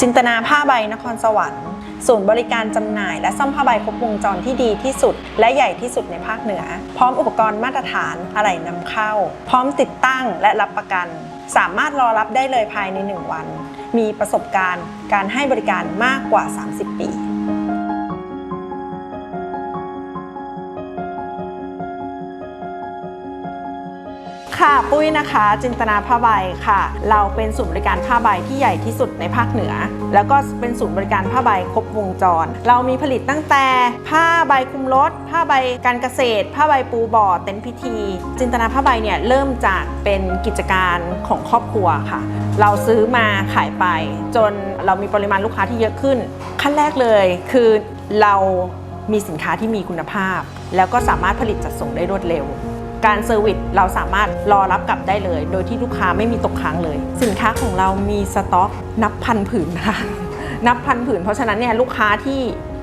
จินตนาผ้าใบนครสวรรค์ศูนย์บริการจำหน่าย และซ่อมผ้าใบครบวงจรที่ดีที่สุด และใหญ่ที่สุดในภาคเหนือ พร้อมอุปกรณ์มาตรฐานอะไหล่นำเข้า พร้อมติดตั้งและรับประกัน สามารถรอรับได้เลยภายใน 1 วัน มีประสบการณ์การให้บริการมากกว่า 30 ปี ค่ะ ปุ้ยนะคะ จินตนาผ้าใบค่ะ เราเป็นศูนย์บริการผ้าใบที่ใหญ่ที่สุดในภาคเหนือ แล้วก็เป็นศูนย์บริการผ้าใบครบวงจร เรามีผลิตตั้งแต่ผ้าใบคลุมรถ ผ้าใบการเกษตร ผ้าใบปูบ่อเต็นท์พิธี จินตนาผ้าใบเนี่ยเริ่มจากเป็นกิจการของครอบครัวค่ะ เราซื้อมาขายไป จนเรามีปริมาณลูกค้าที่เยอะขึ้น ขั้นแรกเลยคือเรามีสินค้าที่มีคุณภาพ แล้วก็สามารถผลิตจัดส่งได้รวดเร็ว การเซอร์วิสเราสามารถรอรับกลับได้เลย โดยที่ลูกค้าไม่มีตกค้างเลย สินค้าของเรามีสต็อกนับพันผืนนะคะนับพันผืน เพราะฉะนั้นเนี่ยลูกค้าที่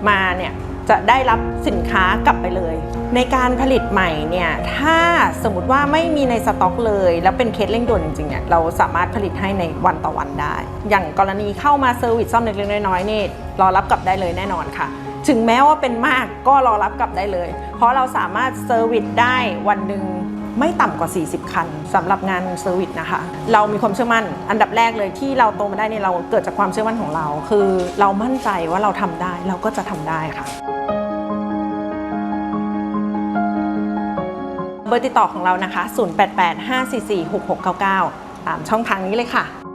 มาเนี่ยจะได้รับสินค้ากลับไปเลย ในการผลิตใหม่เนี่ยถ้าสมมติว่าไม่มีในสต็อกเลย แล้วเป็นเคสเร่งด่วนจริงๆเนี่ยเราสามารถผลิตให้ในวันต่อวันได้ อย่างกรณีเข้ามาเซอร์วิสซ่อมเล็กๆน้อยๆนี่รอรับกลับได้เลยแน่นอนค่ะ ถึงแม้ว่าเป็นมากก็รอรับกลับได้เลย เพราะเราสามารถเซอร์วิสได้วันหนึ่งไม่ต่ำกว่า 40 คันสำหรับงานเซอร์วิสนะคะ เรามีความเชื่อมั่น อันดับแรกเลยที่เราโตมาได้เนี่ยเราเกิดจากความเชื่อมั่นของเรา คือเรามั่นใจว่าเราทำได้เราก็จะทำได้ค่ะเบอร์ติดต่อของเรานะคะ 0885446699 ตามช่องทางนี้เลยค่ะ